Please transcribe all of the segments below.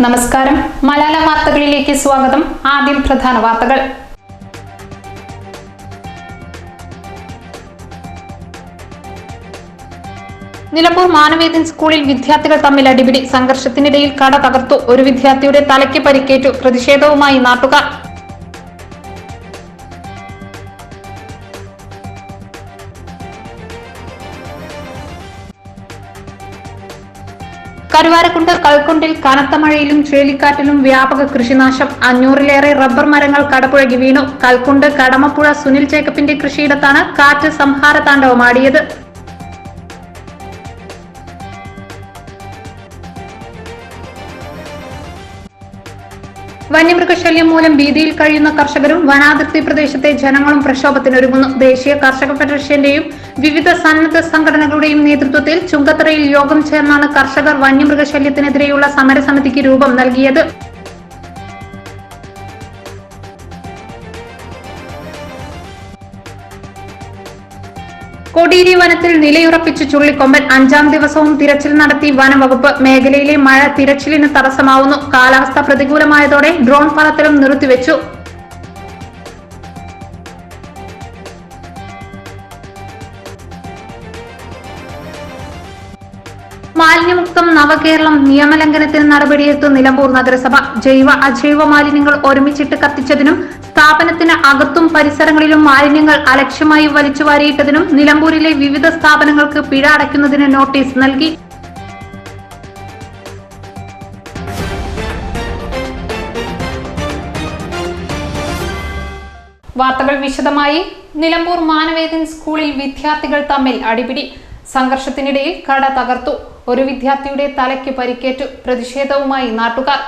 നമസ്കാരം. മലയാള വാർത്തകളിലേക്ക് സ്വാഗതം. ആദ്യം പ്രധാന വാർത്തകൾ. നിലമ്പൂർ മാനവേദൻ സ്കൂളിൽ വിദ്യാർത്ഥികൾ തമ്മിൽ അടിപിടി. സംഘർഷത്തിനിടയിൽ കട തകർത്തു. ഒരു വിദ്യാർത്ഥിയുടെ തലയ്ക്ക് പരിക്കേറ്റു. പ്രതിഷേധവുമായി നാട്ടുകാർ. കരുവാരക്കുണ്ട് കൽക്കുണ്ടിൽ കനത്ത മഴയിലും ചുഴലിക്കാറ്റിലും വ്യാപക കൃഷിനാശം. അഞ്ഞൂറിലേറെ റബ്ബർ മരങ്ങൾ കടപുഴകി വീണു. കൽക്കുണ്ട് കടമപ്പുഴ സുനിൽ ജേക്കബിന്റെ കൃഷിയിടത്താണ് കാറ്റ് സംഹാര താണ്ഡവമാടിയത് വന്യമൃഗശല്യം മൂലം ഭീതിയിൽ കഴിയുന്ന കർഷകരും വനാതിർത്തി പ്രദേശത്തെ ജനങ്ങളും പ്രക്ഷോഭത്തിനൊരുങ്ങുന്നു. ദേശീയ കർഷക ഫെഡറേഷന്റെയും വിവിധ സന്നദ്ധ സംഘടനകളുടെയും നേതൃത്വത്തിൽ ചുങ്കത്തറയിൽ യോഗം ചേർന്നാണ് കർഷകർ വന്യമൃഗശല്യത്തിനെതിരെയുള്ള സമരസമിതിക്ക് രൂപം നൽകിയത്. കൊടിയേരി വനത്തിൽ നിലയുറപ്പിച്ച് ചുള്ളിക്കൊമ്പൻ അഞ്ചാം ദിവസവും തിരച്ചിൽ നടത്തി വനംവകുപ്പ് മേഖലയിലെ മഴ തിരച്ചിലിന് തടസ്സമാവുന്നു. കാലാവസ്ഥ പ്രതികൂലമായതോടെ ഡ്രോൺ പറത്തലും നിർത്തിവെച്ചു. മാലിന്യമുക്തം നവകേരളം നിയമലംഘനത്തിന് നടപടിയെടുത്ത് നിലമ്പൂർ നഗരസഭ. ജൈവ അജൈവ മാലിന്യങ്ങൾ ഒരുമിച്ചിട്ട് കത്തിച്ചതിനും സ്ഥാപനത്തിന് അകത്തും പരിസരങ്ങളിലും മാലിന്യങ്ങൾ അലക്ഷ്യമായി വലിച്ചു വാരിയിട്ടതിനും നിലമ്പൂരിലെ വിവിധ സ്ഥാപനങ്ങൾക്ക് പിഴ അടയ്ക്കുന്നതിന് നോട്ടീസ് നൽകി. വാർത്തകൾ വിശദമായി. നിലമ്പൂർ മാനവേദൻ സ്കൂളിൽ വിദ്യാർത്ഥികൾ തമ്മിൽ അടിപിടി. സംഘർഷത്തിനിടയിൽ കട തകർത്തു. ഒരു വിദ്യാർത്ഥിയുടെ തലയ്ക്ക് പരിക്കേറ്റു. പ്രതിഷേധവുമായി നാട്ടുകാർ.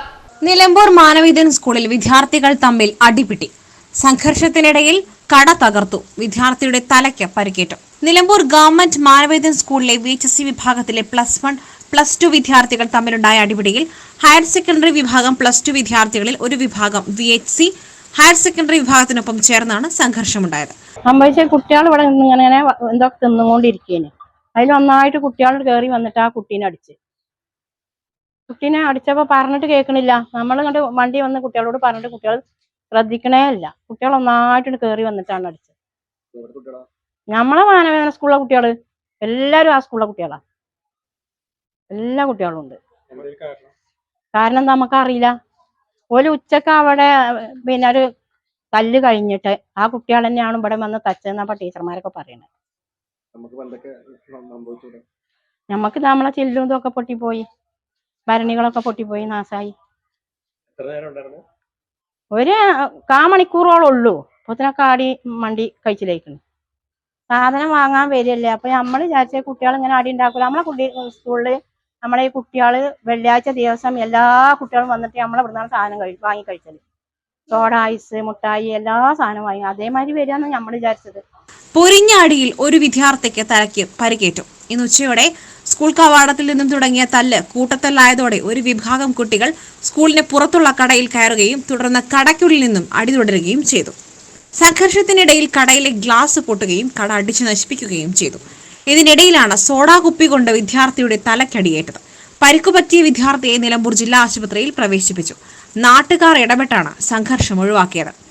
നിലമ്പൂർ മാനവിദ്യൻ സ്കൂളിൽ വിദ്യാർത്ഥികൾ തമ്മിൽ അടിപിടി. സംഘർഷത്തിനിടയിൽ കട തകർത്തു. വിദ്യാർത്ഥിയുടെ തലയ്ക്ക് പരിക്കേറ്റു. നിലമ്പൂർ ഗവൺമെന്റ് മാനവേദ്യൻ സ്കൂളിലെ വി എച്ച് സി വിഭാഗത്തിലെ പ്ലസ് വൺ പ്ലസ് ടു വിദ്യാർത്ഥികൾ തമ്മിലുണ്ടായ അടിപിടിയിൽ ഹയർ സെക്കൻഡറി വിഭാഗം പ്ലസ് ടു വിദ്യാർത്ഥികളിൽ ഒരു വിഭാഗം V H S higher secondary വിഭാഗത്തിനൊപ്പം ചേർന്നാണ് സംഘർഷമുണ്ടായത്. സംഭവിച്ച കുട്ടികൾ ഇവിടെ നിന്ന് ഇങ്ങനെ എന്തോ തിന്നുകൊണ്ടിരിക്കേന് അതിൽ ഒന്നായിട്ട് കുട്ടികൾ കയറി വന്നിട്ട് ആ കുട്ടീനെ അടിച്ച്. കുട്ടീനെ അടിച്ചപ്പോ പറഞ്ഞിട്ട് കേൾക്കണില്ല. നമ്മൾ കണ്ട് വണ്ടി വന്ന് കുട്ടികളോട് പറഞ്ഞിട്ട് കുട്ടികൾ ശ്രദ്ധിക്കണേ ഇല്ല. കുട്ടികൾ ഒന്നായിട്ട് കയറി വന്നിട്ടാണ് അടിച്ചത്. നമ്മളെ മാനവേദന സ്കൂളിലെ കുട്ടികൾ. എല്ലാരും ആ സ്കൂളിലെ കുട്ടികളാ. എല്ലാ കുട്ടികളും ഉണ്ട്. കാരണം? എന്താ നമുക്ക് അറിയില്ല ഒരു ഉച്ചയ്ക്ക് അവിടെ പിന്നെ ഒരു തല്ല് കഴിഞ്ഞിട്ട് ആ കുട്ടികൾ തന്നെയാണ് ഇവിടെ വന്ന് തച്ചതെന്നപ്പോ ടീച്ചർമാരൊക്കെ പറയണത് നമുക്ക് നമുക്ക് നമ്മളെ ചെല്ലും ഇതൊക്കെ പൊട്ടിപ്പോയി. ഭരണികളൊക്കെ പൊട്ടിപ്പോയി നാശായി. എത്ര നേരം ഉണ്ടായിരുന്നു? ഒരു കാ മണിക്കൂറോളം ഉള്ളൂ. അപ്പത്തിനൊക്കെ ആടി മണ്ടി കഴിച്ചിലേക്കുന്നു സാധനം വാങ്ങാൻ വരില്ലേ അപ്പൊ നമ്മൾ വിചാരിച്ച കുട്ടികൾ ഇങ്ങനെ അടി ഉണ്ടാക്കൂല. നമ്മളെ കുട്ടി സ്കൂളിൽ നമ്മളെ ഈ കുട്ടികൾ വെള്ളിയാഴ്ച ദിവസം എല്ലാ കുട്ടികളും വന്നിട്ട് നമ്മളെ ഇവിടുന്നാണ് സാധനം കഴി വാങ്ങി കഴിച്ചത്. സോഡ ഐസ് മുട്ടായി എല്ലാ സാധനവും വാങ്ങി. അതേമാതിരി വരികയെന്ന് നമ്മൾ വിചാരിച്ചത്. പൊരിഞ്ഞാടിയിൽ ഒരു വിദ്യാർത്ഥിക്ക് തലയ്ക്ക് പരിക്കേറ്റു. ഇന്ന് ഉച്ചയോടെ സ്കൂൾ കവാടത്തിൽ നിന്നും തുടങ്ങിയ തല്ല് കൂട്ടത്തല്ലായതോടെ ഒരു വിഭാഗം കുട്ടികൾ സ്കൂളിന് പുറത്തുള്ള കടയിൽ കയറുകയും തുടർന്ന് കടയ്ക്കുള്ളിൽ നിന്നും അടി തുടരുകയും ചെയ്തു. സംഘർഷത്തിനിടയിൽ കടയിലെ ഗ്ലാസ് പൊട്ടുകയും കട അടിച്ചു നശിപ്പിക്കുകയും ചെയ്തു. ഇതിനിടയിലാണ് സോഡാ കുപ്പി കൊണ്ട് വിദ്യാർത്ഥിയുടെ തലക്കടിയേറ്റത് പരിക്കുപറ്റിയ വിദ്യാർത്ഥിയെ നിലമ്പൂർ ജില്ലാ ആശുപത്രിയിൽ പ്രവേശിപ്പിച്ചു. നാട്ടുകാർ ഇടപെട്ടാണ് സംഘർഷം ഒഴിവാക്കിയത്.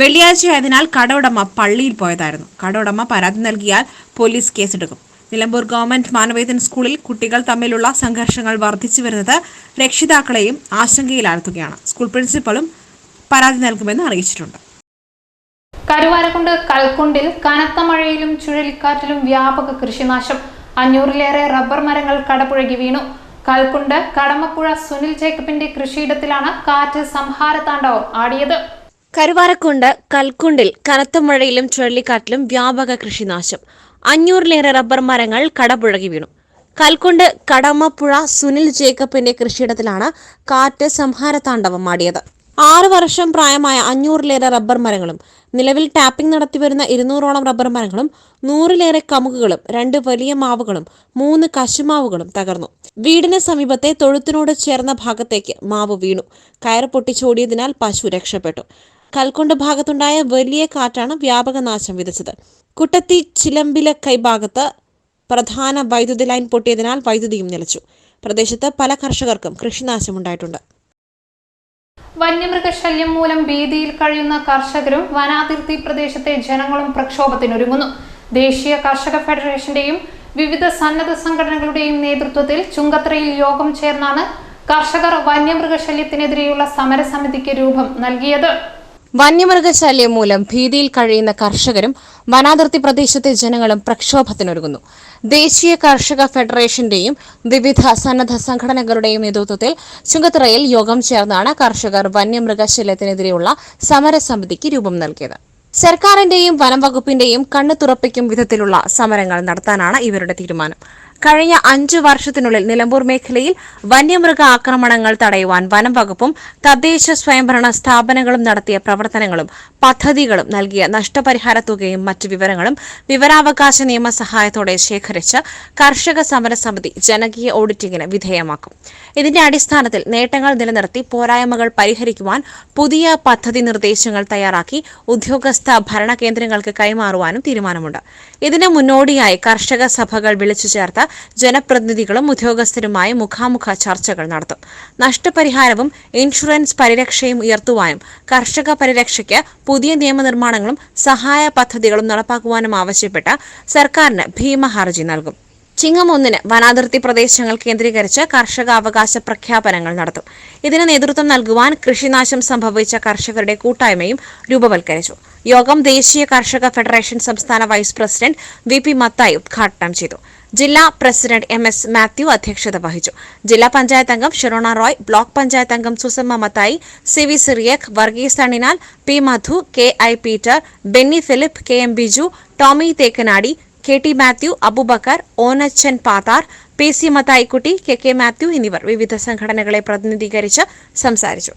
വെള്ളിയാഴ്ചയായതിനാൽ കടയുടമ പള്ളിയിൽ പോയതായിരുന്നു. കടയുടമ പരാതി നൽകിയാൽ പോലീസ് കേസെടുക്കും. നിലമ്പൂർ ഗവൺമെന്റ് മാനവേദൻ സ്കൂളിൽ കുട്ടികൾ തമ്മിലുള്ള സംഘർഷങ്ങൾ വർദ്ധിച്ചു വരുന്നത് രക്ഷിതാക്കളെയും ആശങ്കയിലാഴ്ത്തുകയാണ്. സ്കൂൾ പ്രിൻസിപ്പളും പരാതി നൽകുമെന്ന് അറിയിച്ചിട്ടുണ്ട്. കരുവാരക്കുണ്ട് കൽക്കുണ്ടിൽ കനത്ത മഴയിലും ചുഴലിക്കാറ്റിലും വ്യാപക കൃഷിനാശം. അഞ്ഞൂറിലേറെ റബ്ബർ മരങ്ങൾ കടപുഴകി വീണു. കൽക്കുണ്ട് കടമപ്പുഴ സുനിൽ ജേക്കബിന്റെ കൃഷിയിടത്തിലാണ് കാറ്റ് സംഹാരതാണ്ഡവം ആടിയത്. കരുവാരക്കുണ്ട് കൽക്കുണ്ടിൽ കനത്ത മഴയിലും ചുഴലിക്കാറ്റിലും വ്യാപക കൃഷിനാശം. അഞ്ഞൂറിലേറെ റബ്ബർ മരങ്ങൾ കടപുഴകി വീണു. കൽക്കുണ്ട് കടമപ്പുഴ സുനിൽ ജേക്കബിന്റെ കൃഷിയിടത്തിലാണ് കാറ്റ് സംഹാരതാണ്ഡവം ആടിയത് ആറ് വർഷം പ്രായമായ അഞ്ഞൂറിലേറെ റബ്ബർ മരങ്ങളും നിലവിൽ ടാപ്പിംഗ് നടത്തിവരുന്ന ഇരുന്നൂറോളം റബ്ബർ മരങ്ങളും നൂറിലേറെ കമുകുകളും രണ്ട് വലിയ മാവുകളും മൂന്ന് കശുമാവുകളും തകർന്നു. വീടിന് സമീപത്തെ തൊഴുത്തിനോട് ചേർന്ന ഭാഗത്തേക്ക് മാവ് വീണു. കയർ പൊട്ടിച്ചോടിയതിനാൽ പശു രക്ഷപ്പെട്ടു. കൽക്കൊണ്ട ഭാഗത്തുണ്ടായ വലിയ കാറ്റാണ് വ്യാപക നാശം വിതച്ചത്. കുട്ടത്തി ചിലമ്പില കൈഭാഗത്ത് പ്രധാന വൈദ്യുതി ലൈൻ പൊട്ടിയതിനാൽ വൈദ്യുതിയും നിലച്ചു. പ്രദേശത്ത് പല കർഷകർക്കും കൃഷിനാശമുണ്ടായിട്ടുണ്ട്. വന്യമൃഗശല്യം മൂലം ഭീതിയിൽ കഴിയുന്ന കർഷകരും വനാതിർത്തി പ്രദേശത്തെ ജനങ്ങളും പ്രക്ഷോഭത്തിനൊരുങ്ങുന്നു. ദേശീയ കർഷക ഫെഡറേഷന്റെയും വിവിധ സന്നദ്ധ സംഘടനകളുടെയും നേതൃത്വത്തിൽ ചുങ്കത്രയിൽ യോഗം ചേർന്നാണ് കർഷകർ വന്യമൃഗശല്യത്തിനെതിരെയുള്ള സമരസമിതിക്ക് രൂപം നൽകിയത്. വന്യമൃഗശല്യം മൂലം ഭീതിയിൽ കഴിയുന്ന കർഷകരും വനാതിർത്തി പ്രദേശത്തെ ജനങ്ങളും പ്രക്ഷോഭത്തിനൊരുങ്ങുന്നു. ദേശീയ കർഷക ഫെഡറേഷന്റെയും വിവിധ സന്നദ്ധ സംഘടനകളുടെയും നേതൃത്വത്തിൽ ചുങ്കത്തറയിൽ യോഗം ചേർന്നാണ് കർഷകർ വന്യമൃഗശല്യത്തിനെതിരെയുള്ള സമരസമിതിക്ക് രൂപം നൽകിയത്. സർക്കാരിന്റെയും വനം വകുപ്പിന്റെയും കണ്ണു തുറപ്പിക്കും വിധത്തിലുള്ള സമരങ്ങൾ നടത്താനാണ് ഇവരുടെ തീരുമാനം. കഴിഞ്ഞ അഞ്ചു വർഷത്തിനുള്ളിൽ നിലമ്പൂർ മേഖലയിൽ വന്യമൃഗ ആക്രമണങ്ങൾ തടയുവാൻ വനം വകുപ്പും തദ്ദേശ സ്വയംഭരണ സ്ഥാപനങ്ങളും നടത്തിയ പ്രവർത്തനങ്ങളും പദ്ധതികളും നൽകിയ നഷ്ടപരിഹാര തുകയും മറ്റു വിവരങ്ങളും വിവരാവകാശ നിയമസഹായത്തോടെ ശേഖരിച്ച് കർഷക സമരസമിതി ജനകീയ ഓഡിറ്റിംഗിന് വിധേയമാക്കും. ഇതിന്റെ അടിസ്ഥാനത്തിൽ നേട്ടങ്ങൾ നിലനിർത്തി പോരായ്മകൾ പരിഹരിക്കുവാൻ പുതിയ പദ്ധതി നിർദ്ദേശങ്ങൾ തയ്യാറാക്കി ഉദ്യോഗസ്ഥ ഭരണ കേന്ദ്രങ്ങൾക്ക് കൈമാറുവാനും തീരുമാനമുണ്ട്. ഇതിന് മുന്നോടിയായി കർഷക സഭകൾ വിളിച്ചു ചേർത്ത് ജനപ്രതിനിധികളും ഉദ്യോഗസ്ഥരുമായി മുഖാമുഖ ചർച്ചകൾ നടത്തും. നഷ്ടപരിഹാരവും ഇൻഷുറൻസ് പരിരക്ഷയും ഉയർത്തുവാനും കർഷക പരിരക്ഷയ്ക്ക് പുതിയ നിയമനിർമ്മാണങ്ങളും സഹായ പദ്ധതികളും നടപ്പാക്കുവാനും ആവശ്യപ്പെട്ട് സർക്കാരിന് ഭീമ ഹർജി നൽകും. ചിങ്ങം ഒന്നിന് വനാതിർത്തി പ്രദേശങ്ങൾ കേന്ദ്രീകരിച്ച് കർഷക അവകാശ പ്രഖ്യാപനങ്ങൾ നടത്തും. ഇതിന് നേതൃത്വം നൽകുവാൻ കൃഷിനാശം സംഭവിച്ച കർഷകരുടെ കൂട്ടായ്മയും രൂപവൽക്കരിച്ചു. യോഗം ദേശീയ കർഷക ഫെഡറേഷൻ സംസ്ഥാന vice president V P Mathai ഉദ്ഘാടനം ചെയ്തു. ജില്ലാ പ്രസിഡന്റ് എം എസ് മാത്യു അധ്യക്ഷത വഹിച്ചു. ജില്ലാ പഞ്ചായത്ത് അംഗം ഷെറോണ റോയ് ബ്ലോക്ക് പഞ്ചായത്ത് അംഗം Susamma Mathai C V Cyriac Varghese Thaninal P Madhu K I Peter Benny Philip K M Biju Tomy Thekkanadi K T Mathew Abubakar Onachan Pathar P C Mathaikutty K K Mathew എന്നിവർ വിവിധ സംഘടനകളെ പ്രതിനിധീകരിച്ച് സംസാരിച്ചു.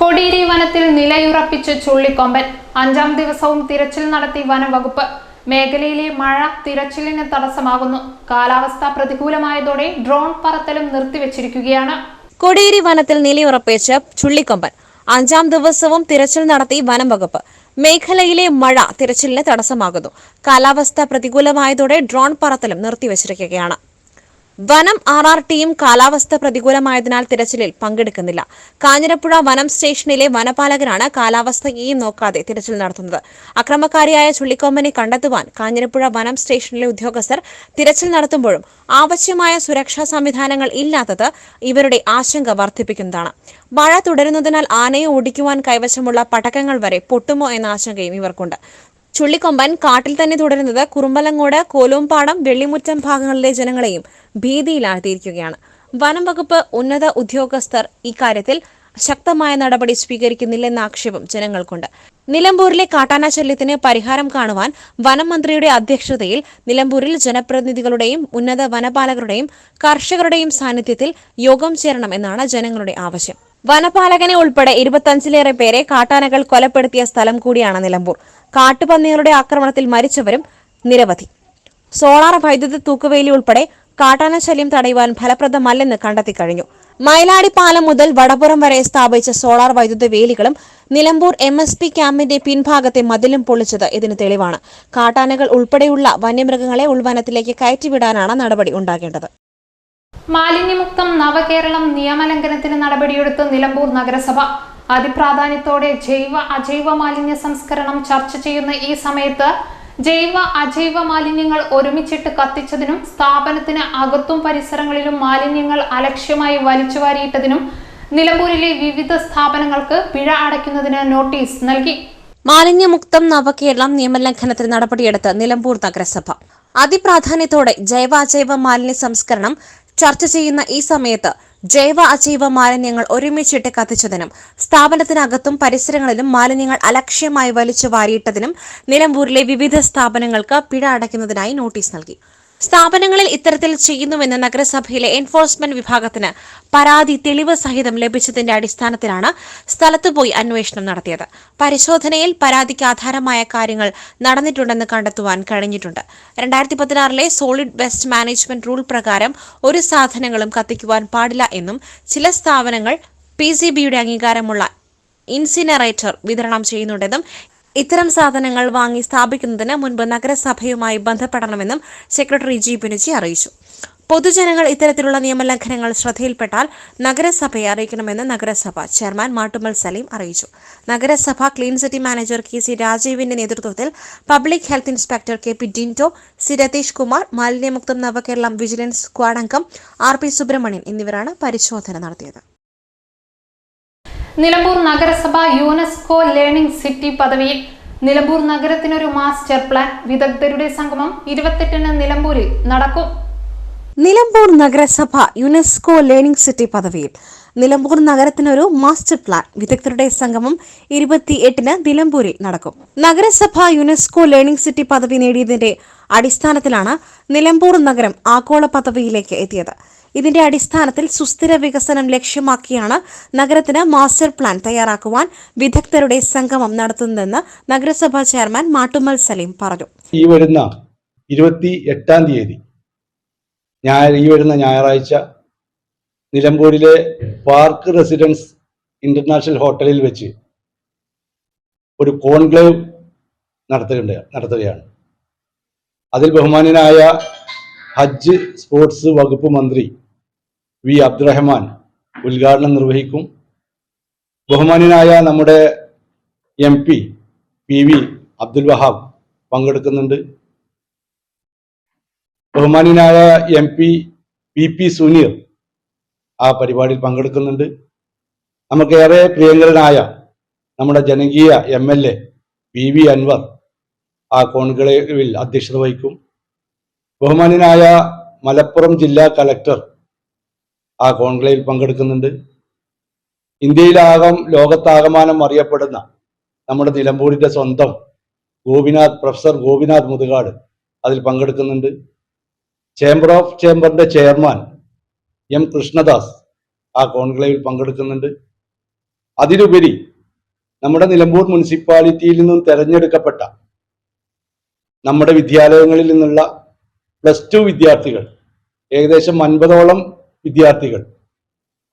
കൊടിയേരി വനത്തിൽ നിലയുറപ്പിച്ച് ചുള്ളിക്കൊമ്പൻ. അഞ്ചാം ദിവസവും തിരച്ചിൽ നടത്തി വനംവകുപ്പ് മേഖലയിലെ മഴ തിരച്ചിലിന് തടസ്സമാകുന്നു. കാലാവസ്ഥ പ്രതികൂലമായതോടെ ഡ്രോൺ പറത്തലും നിർത്തിവച്ചിരിക്കുകയാണ്. കൊടിയേരി വനത്തിൽ നിലയുറപ്പിച്ച ചുള്ളിക്കൊമ്പൻ. അഞ്ചാം ദിവസവും തിരച്ചിൽ നടത്തി വനം വകുപ്പ്. മേഖലയിലെ മഴ തിരച്ചിലിന് തടസ്സമാകുന്നു. കാലാവസ്ഥ പ്രതികൂലമായതോടെ ഡ്രോൺ പറത്തലും നിർത്തിവച്ചിരിക്കുകയാണ്. വനം ആർ ആർ ടിയും കാലാവസ്ഥ പ്രതികൂലമായതിനാൽ തിരച്ചിലിൽ പങ്കെടുക്കുന്നില്ല. കാഞ്ഞിരപ്പുഴ വനം സ്റ്റേഷനിലെ വനപാലകരാണ് കാലാവസ്ഥയെയും നോക്കാതെ തിരച്ചിൽ നടത്തുന്നത്. അക്രമക്കാരിയായ ചുള്ളിക്കൊമ്പനെ കണ്ടെത്തുവാൻ കാഞ്ഞിരപ്പുഴ വനം സ്റ്റേഷനിലെ ഉദ്യോഗസ്ഥർ തിരച്ചിൽ നടത്തുമ്പോഴും ആവശ്യമായ സുരക്ഷാ സംവിധാനങ്ങൾ ഇല്ലാത്തത് ഇവരുടെ ആശങ്ക വർദ്ധിപ്പിക്കുന്നതാണ്. മഴ തുടരുന്നതിനാൽ ആനയെ ഓടിക്കുവാൻ കൈവശമുള്ള പടക്കങ്ങൾ വരെ പൊട്ടുമോ എന്ന ആശങ്കയും ഇവർക്കുണ്ട്. ചുള്ളിക്കൊമ്പൻ കാട്ടിൽ തന്നെ തുടരുന്നത് കുറുമ്പലങ്ങോട് കോലൂമ്പാടം വെള്ളിമുറ്റം ഭാഗങ്ങളിലെ ജനങ്ങളെയും ഭീതിയിലാഴ്ത്തിയിരിക്കുകയാണ്. വനം വകുപ്പ് ഉന്നത ഉദ്യോഗസ്ഥർ ഇക്കാര്യത്തിൽ ശക്തമായ നടപടി സ്വീകരിക്കുന്നില്ലെന്ന ആക്ഷേപം ജനങ്ങൾക്കുണ്ട്. നിലമ്പൂരിലെ കാട്ടാന ശല്യത്തിന് പരിഹാരം കാണുവാൻ വനം മന്ത്രിയുടെ അധ്യക്ഷതയിൽ നിലമ്പൂരിൽ ജനപ്രതിനിധികളുടെയും ഉന്നത വനപാലകരുടെയും കർഷകരുടെയും സാന്നിധ്യത്തിൽ യോഗം ചേരണം എന്നാണ് ജനങ്ങളുടെ ആവശ്യം. വനപാലകനെ ഉൾപ്പെടെ ഇരുപത്തഞ്ചിലേറെ പേരെ കാട്ടാനകൾ കൊലപ്പെടുത്തിയ സ്ഥലം കൂടിയാണ് നിലമ്പൂർ. കാട്ടുപന്നികളുടെ ആക്രമണത്തിൽ മരിച്ചവരും നിരവധി. സോളാർ വൈദ്യുത തൂക്കുവേലി ഉൾപ്പെടെ കാട്ടാന ശല്യം തടയുവാൻ ഫലപ്രദമല്ലെന്ന് കണ്ടെത്തി കഴിഞ്ഞു. മയിലാടി പാലം മുതൽ വടപുറം വരെ സ്ഥാപിച്ച സോളാർ വൈദ്യുത വേലികളും നിലമ്പൂർ എം എസ് പി ക്യാമ്പിന്റെ പിൻഭാഗത്തെ മതിലും പൊളിച്ചത് ഇതിന് തെളിവാണ്. കാട്ടാനകൾ ഉൾപ്പെടെയുള്ള വന്യമൃഗങ്ങളെ ഉൾവനത്തിലേക്ക് കയറ്റിവിടാനാണ് നടപടി ഉണ്ടാകേണ്ടത്. മാലിന്യമുക്തം നവകേരളം നിയമലംഘനത്തിന് നടപടിയെടുത്ത് നിലമ്പൂർ നഗരസഭ. അതിപ്രാധാന്യത്തോടെ ജൈവ അജൈവ മാലിന്യ സംസ്കരണം ചർച്ച ചെയ്യുന്ന ഈ സമയത്ത് ജൈവ അജൈവ മാലിന്യങ്ങൾ ഒരുമിച്ചിട്ട് കത്തിച്ചതിനും സ്ഥാപനത്തിന് അകത്തും പരിസരങ്ങളിലും മാലിന്യങ്ങൾ അലക്ഷ്യമായി വലിച്ചുവാരിയിട്ടതിനും നിലമ്പൂരിലെ വിവിധ സ്ഥാപനങ്ങൾക്ക് പിഴ അടയ്ക്കുന്നതിന് നോട്ടീസ് നൽകി. മാലിന്യമുക്തം നവകേരളം നിയമലംഘനത്തിന് നടപടിയെടുത്ത് നിലമ്പൂർ നഗരസഭ. അതിപ്രാധാന്യത്തോടെ ജൈവ അജൈവ മാലിന്യ സംസ്കരണം ചർച്ച ചെയ്യുന്ന ഈ സമയത്ത് ജൈവ അജൈവ മാലിന്യങ്ങൾ ഒരുമിച്ചിട്ട് കത്തിച്ചതിനും സ്ഥാപനത്തിനകത്തും പരിസരങ്ങളിലും മാലിന്യങ്ങൾ അലക്ഷ്യമായി വലിച്ചു വാരിയിട്ടതിനും നിലമ്പൂരിലെ വിവിധ സ്ഥാപനങ്ങൾക്ക് പിഴ അടയ്ക്കുന്നതിനായി നോട്ടീസ് നൽകി സ്ഥാപനങ്ങളിൽ ഇത്തരത്തിൽ ചെയ്യുന്നുവെന്ന് നഗരസഭയിലെ എൻഫോഴ്സ്മെന്റ് വിഭാഗത്തിന് പരാതി തെളിവ് സഹിതം ലഭിച്ചതിന്റെ അടിസ്ഥാനത്തിലാണ് സ്ഥലത്തുപോയി അന്വേഷണം നടത്തിയത്. പരിശോധനയിൽ പരാതിക്ക് ആധാരമായ കാര്യങ്ങൾ നടന്നിട്ടുണ്ടെന്ന് കണ്ടെത്തുവാൻ കഴിഞ്ഞിട്ടുണ്ട്. രണ്ടായിരത്തി പതിനാറിലെ സോളിഡ് വെസ്റ്റ് മാനേജ്മെന്റ് റൂൾ പ്രകാരം ഒരു സാധനങ്ങളും കത്തിക്കുവാൻ പാടില്ല എന്നും ചില സ്ഥാപനങ്ങൾ പി സി ബിയുടെ അംഗീകാരമുള്ള ഇൻസിനറേറ്റർ വിതരണം ചെയ്യുന്നുണ്ടെന്നും ഇത്തരം സാധനങ്ങൾ വാങ്ങി സ്ഥാപിക്കുന്നതിന് മുൻപ് നഗരസഭയുമായി ബന്ധപ്പെടണമെന്നും സെക്രട്ടറി ജി ബിനുജി അറിയിച്ചു. പൊതുജനങ്ങൾ ഇത്തരത്തിലുള്ള നിയമലംഘനങ്ങൾ ശ്രദ്ധയിൽപ്പെട്ടാൽ നഗരസഭയെ അറിയിക്കണമെന്ന് നഗരസഭ ചെയർമാൻ മാട്ടുമൽ സലീം അറിയിച്ചു. നഗരസഭ clean city manager K C രാജീവിന്റെ നേതൃത്വത്തിൽ public health inspector K P Dinto C Ratheesh Kumar Malinyamuktham Navakeralam vigilance squad അംഗം ആർ പി സുബ്രഹ്മണ്യൻ എന്നിവരാണ് പരിശോധന നടത്തിയത്. നിലമ്പൂർ നഗരസഭ യുനെസ്കോ ലേണിംഗ് സിറ്റി പദവിയിൽ നിലമ്പൂർ നഗരത്തിനൊരു മാസ്റ്റർ പ്ലാൻ വിദഗ്ധരുടെ സംഗമം ഇരുപത്തെട്ടിന് നിലമ്പൂരിൽ നടക്കും. നിലമ്പൂർ നഗരസഭ യുനെസ്കോ ലേണിംഗ് സിറ്റി പദവിയിൽ നിലമ്പൂർ നഗരത്തിനൊരു മാസ്റ്റർ പ്ലാൻ വിദഗ്ധരുടെ സംഗമം ഇരുപത്തി എട്ടിന് നിലമ്പൂരിൽ നടക്കും. നഗരസഭ യുനെസ്കോ ലേണിംഗ് സിറ്റി പദവി നേടിയതിന്റെ അടിസ്ഥാനത്തിലാണ് നിലമ്പൂർ നഗരം ആഗോള പദവിയിലേക്ക് എത്തിയത്. ഇതിന്റെ അടിസ്ഥാനത്തിൽ സുസ്ഥിര വികസനം ലക്ഷ്യമാക്കിയാണ് നഗരത്തിന് മാസ്റ്റർ പ്ലാൻ തയ്യാറാക്കുവാൻ വിദഗ്ധരുടെ സംഗമം നടത്തുന്നതെന്ന് നഗരസഭാ ചെയർമാൻ മാട്ടുമൽ സലീം പറഞ്ഞു. ഈ വരുന്ന ഇരുപത്തി എട്ടാം തീയതി ഞായർ ഈ വരുന്ന ഞായറാഴ്ച നിലമ്പൂരിലെ പാർക്ക് റെസിഡൻസ് ഇന്റർനാഷണൽ ഹോട്ടലിൽ വെച്ച് ഒരു കോൺക്ലേവ് നടത്തുകയുണ്ട് നടത്തുകയാണ്. അതിൽ ബഹുമാന്യനായ ഹജ്ജ് സ്പോർട്സ് വകുപ്പ് മന്ത്രി വി അബ്ദുറഹ്മാൻ ഉദ്ഘാടനം നിർവഹിക്കും. ബഹുമാന്യനായ നമ്മുടെ M P P V Abdul Wahab പങ്കെടുക്കുന്നുണ്ട്. ബഹുമാന്യനായ M P P P Suneer ആ പരിപാടിയിൽ പങ്കെടുക്കുന്നുണ്ട്. നമുക്കേറെ പ്രിയങ്കരനായ നമ്മുടെ ജനകീയ M L A P V Anvar ആ കോൺക്ലേവിൽ അധ്യക്ഷത വഹിക്കും. ബഹുമാന്യനായ മലപ്പുറം ജില്ലാ കലക്ടർ ആ കോൺക്ലേവിൽ പങ്കെടുക്കുന്നുണ്ട്. ഇന്ത്യയിലാകം ലോകത്താകമാനം അറിയപ്പെടുന്ന നമ്മുടെ നിലമ്പൂരിന്റെ സ്വന്തം ഗോപിനാഥ് പ്രൊഫസർ ഗോപിനാഥ് മുതുകാട് അതിൽ പങ്കെടുക്കുന്നുണ്ട്. ചേംബർ ഓഫ് ചേംബറിന്റെ ചെയർമാൻ എം കൃഷ്ണദാസ് ആ കോൺക്ലേവിൽ പങ്കെടുക്കുന്നുണ്ട്. അതിലുപരി നമ്മുടെ നിലമ്പൂർ മുനിസിപ്പാലിറ്റിയിൽ നിന്നും തെരഞ്ഞെടുക്കപ്പെട്ട നമ്മുടെ വിദ്യാലയങ്ങളിൽ നിന്നുള്ള പ്ലസ് ടു വിദ്യാർത്ഥികൾ ഏകദേശം അൻപതോളം വിദ്യാർത്ഥികൾ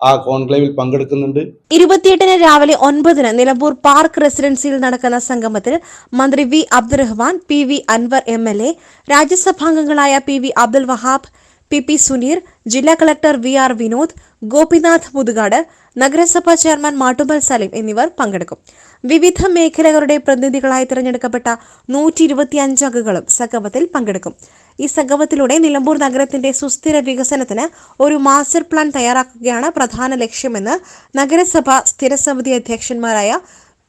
ആ കോൺക്ലേവിൽ പങ്കെടുക്കുന്നുണ്ട്. ഇരുപത്തിയെട്ടിന് രാവിലെ ഒൻപതിന് നിലമ്പൂർ പാർക്ക് റെസിഡൻസിയിൽ നടക്കുന്ന സംഗമത്തിൽ മന്ത്രി V Abdurahiman P V Anvar M L A രാജ്യസഭാംഗങ്ങളായ P V Abdul Wahab P P Suneer ജില്ലാ collector V R Vinod Gopinath Muthukad നഗരസഭാ ചെയർമാൻ മാട്ടുബൽ സലീം എന്നിവർ പങ്കെടുക്കും. വിവിധ മേഖലകളുടെ പ്രതിനിധികളായി തിരഞ്ഞെടുക്കപ്പെട്ട നൂറ്റി ഇരുപത്തി അംഗങ്ങളും സംഗമത്തിൽ പങ്കെടുക്കും. ഈ സംഗമത്തിലൂടെ നിലമ്പൂർ നഗരത്തിന്റെ സുസ്ഥിര വികസനത്തിന് ഒരു മാസ്റ്റർ പ്ലാൻ തയ്യാറാക്കുകയാണ് പ്രധാന ലക്ഷ്യമെന്ന് നഗരസഭ സ്ഥിരസമിതി അധ്യക്ഷന്മാരായ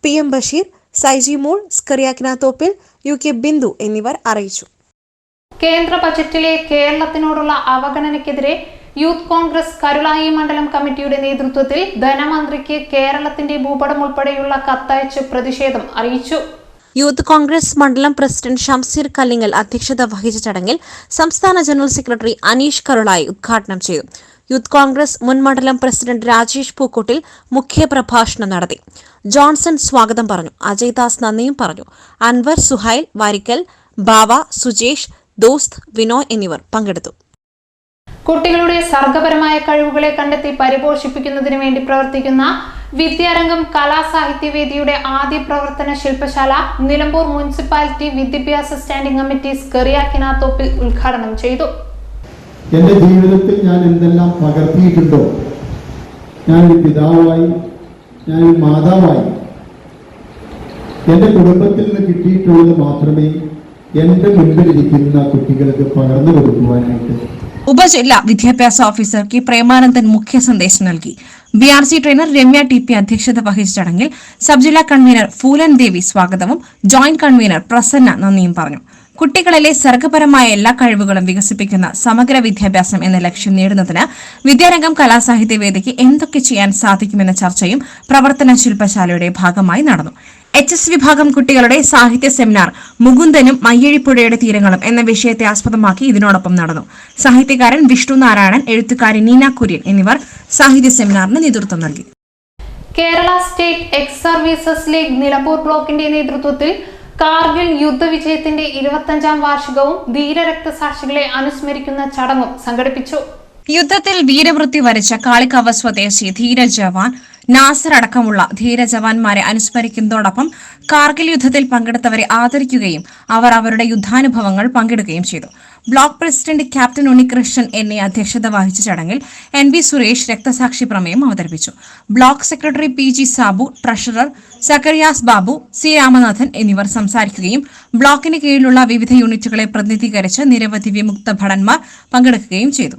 P M Basheer Saiji Mol Scariakina Thoppil U K Bindu എന്നിവർ അറിയിച്ചു. കേന്ദ്ര ബജറ്റിലെ കേരളത്തിനോടുള്ള അവഗണനയ്ക്കെതിരെ യൂത്ത് കോൺഗ്രസ് കരുളായി മണ്ഡലം കമ്മിറ്റിയുടെ നേതൃത്വത്തിൽ ധനമന്ത്രിക്ക് കേരളത്തിന്റെ ഭൂപടം ഉൾപ്പെടെയുള്ള കത്തയച്ച് പ്രതിഷേധം അറിയിച്ചു. യൂത്ത് കോൺഗ്രസ് മണ്ഡലം പ്രസിഡന്റ് ഷംസീർ കല്ലിങ്ങൽ അധ്യക്ഷത വഹിച്ച ചടങ്ങിൽ സംസ്ഥാന ജനറൽ സെക്രട്ടറി അനീഷ് കരുളായി ഉദ്ഘാടനം ചെയ്തു. യൂത്ത് കോൺഗ്രസ് മുൻ മണ്ഡലം പ്രസിഡന്റ് രാജേഷ് പൂക്കോട്ടിൽ മുഖ്യപ്രഭാഷണം നടത്തി. ജോൺസൺ സ്വാഗതം പറഞ്ഞു. അജയ് ദാസ് നന്ദിയും പറഞ്ഞു. അൻവർ സുഹൈൽ വാരിക്കൽ ബാവ സുജേഷ് ദോസ്ത് വിനോയ് എന്നിവർ പങ്കെടുത്തു. കുട്ടികളുടെ സർഗപരമായ കഴിവുകളെ കണ്ടെത്തി പരിപോഷിപ്പിക്കുന്നതിന് വേണ്ടി പ്രവർത്തിക്കുന്ന വിദ്യാരംഗം കലാസാഹിത്യവേദിയുടെ ആദ്യ പ്രവർത്തന ശില്പശാല നിലമ്പൂർ മുനിസിപ്പാലിറ്റി വിദ്യാഭ്യാസ സ്റ്റാൻഡിംഗ് കമ്മിറ്റി സ്കറിയാക്കിന കിനാത്തോപ്പിൽ ഉദ്ഘാടനം ചെയ്തു. എന്റെ ജീവിതത്തിൽ ഞാൻ എന്തെല്ലാം പകർത്തിയിട്ടുണ്ടോ? ഞാനൊരു പിതാവായി ഞാനൊരു മാതാവായി. എന്റെ കുടുംബത്തിൽ നിന്ന് കിട്ടിയിട്ടുള്ളത് മാത്രമേ എന്റെ മുൻപിലിരിക്കുന്ന കുട്ടികൾക്ക് പകർന്നു കൊടുക്കുവാനായിട്ട് ഉപജില്ലാ വിദ്യാഭ്യാസ ഓഫീസർ കെ പ്രേമാനന്ദൻ മുഖ്യ സന്ദേശം നൽകി. B R C trainer Ramya T P അധ്യക്ഷത വഹിച്ച ചടങ്ങിൽ സബ് ജില്ലാ കൺവീനർ ഫൂലൻ ദേവി സ്വാഗതവും ജോയിന്റ് കൺവീനർ പ്രസന്ന നന്ദിയും പറഞ്ഞു. കുട്ടികളിലെ സർഗപരമായ എല്ലാ കഴിവുകളും വികസിപ്പിക്കുന്ന സമഗ്ര വിദ്യാഭ്യാസം എന്ന ലക്ഷ്യം നേടുന്നതിന് വിദ്യാരംഗം കലാസാഹിത്യ വേദിക്ക് എന്തൊക്കെ ചെയ്യാൻ സാധിക്കുമെന്ന ചർച്ചയും പ്രവർത്തന ശില്പശാലയുടെ ഭാഗമായി നടന്നു. എച്ച് എസ് വിഭാഗം കുട്ടികളുടെ സാഹിത്യ സെമിനാർ മുകുന്ദനും മയ്യഴിപ്പുഴയുടെ തീരങ്ങളും എന്ന വിഷയത്തെ ആസ്പദമാക്കി ഇതിനോടൊപ്പം നടന്നു. സാഹിത്യകാരൻ വിഷ്ണു നാരായണൻ എഴുത്തുകാരി നീന കുര്യൻ എന്നിവർ സാഹിത്യ സെമിനാറിന് നേതൃത്വം നൽകി. Kerala state ex services league Nilambur ബ്ലോക്കിന്റെ നേതൃത്വത്തിൽ കാർഗിൽ യുദ്ധവിജയത്തിന്റെ ഇരുപത്തഞ്ചാം വാർഷികവും ധീരരക്തസാക്ഷികളെ അനുസ്മരിക്കുന്ന ചടങ്ങും സംഘടിപ്പിച്ചു. യുദ്ധത്തിൽ വീരവൃത്തി വരിച്ച കാളിക്കാവ് സ്വദേശി ധീര ജവാൻ നാസർ അടക്കമുള്ള ധീര ജവാന്മാരെ അനുസ്മരിക്കുന്നതോടൊപ്പം കാർഗിൽ യുദ്ധത്തിൽ പങ്കെടുത്തവരെ ആദരിക്കുകയും അവർ അവരുടെ യുദ്ധാനുഭവങ്ങൾ പങ്കിടുകയും ചെയ്തു. ബ്ലോക്ക് പ്രസിഡന്റ് ക്യാപ്റ്റൻ ഉണ്ണികൃഷ്ണൻ എന്നെ അധ്യക്ഷത വഹിച്ച ചടങ്ങിൽ എൻ വി സുരേഷ് രക്തസാക്ഷി പ്രമേയം അവതരിപ്പിച്ചു. Block secretary P G Sabu treasurer Zacharias Babu C Ramanathan എന്നിവർ സംസാരിക്കുകയും ബ്ലോക്കിന് കീഴിലുള്ള വിവിധ യൂണിറ്റുകളെ പ്രതിനിധീകരിച്ച് നിരവധി വിമുക്ത ഭടന്മാർ പങ്കെടുക്കുകയും ചെയ്തു.